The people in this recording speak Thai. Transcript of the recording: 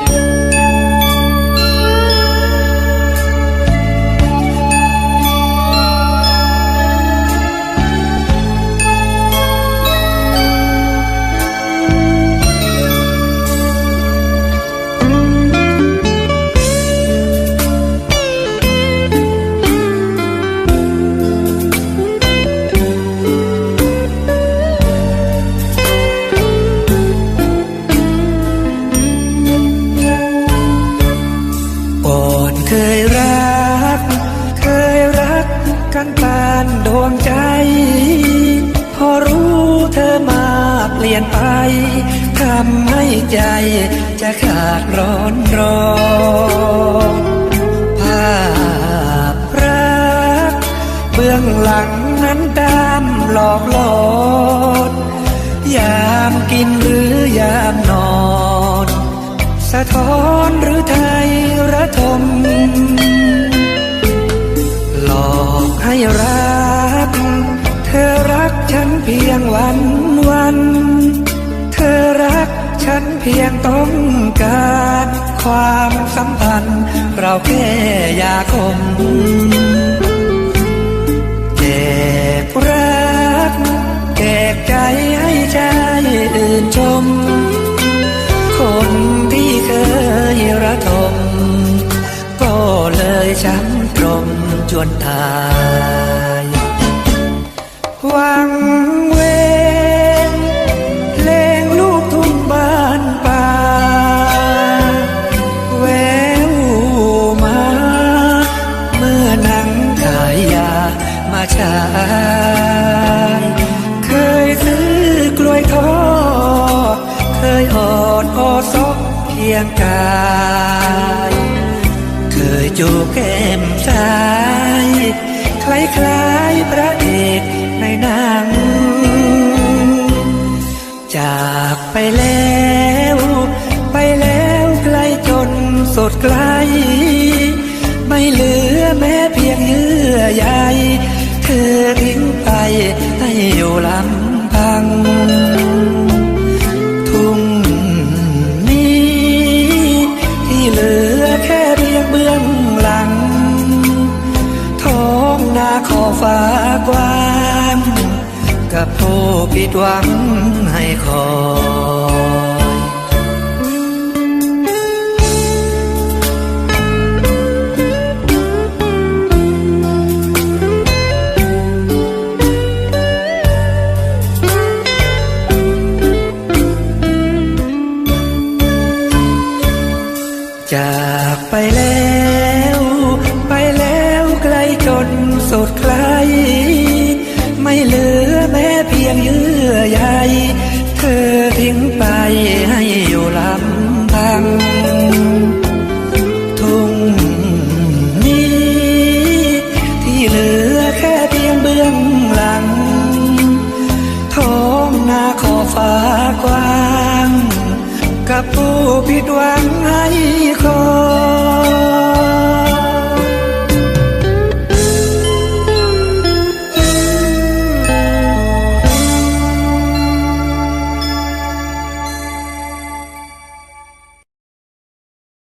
ก่ ทำให้ใจจะขาดร้อนรอนภาพรัก เบื้องหลังนั้นตามหลอกหลอนยามกินหรือยามนอน สะท้อนหรือไทยระทม เพียงต้องการความสัมพันธ์ เราแค่อยากคมเก็บรักเก็บใจให้ใจอื่นชม คนที่เคยระทม ก็เลยช้ำตรมจวนตายหวัง ยงกาย เคยจูบแก้มซ้ายคล้าย คล้ายๆพระเอกในหนัง จากไปแล้ว ไปแล้วไกลจนสดไกล ไม่เลือแม้ องนาขอฟ้ากว้างกับผู้ผิดหวังให้คอยจากไปแล้ว สุดไกลไม่เหลือแม้เพียงเยื่อใยเธอทิ้งไปให้อยู่ลำพังทุ่งนี้ที่เหลือแค่เพียงเบื้องหลังท้องนาขอฟ้ากว้าง กับผู้ผิดหวังให้คอย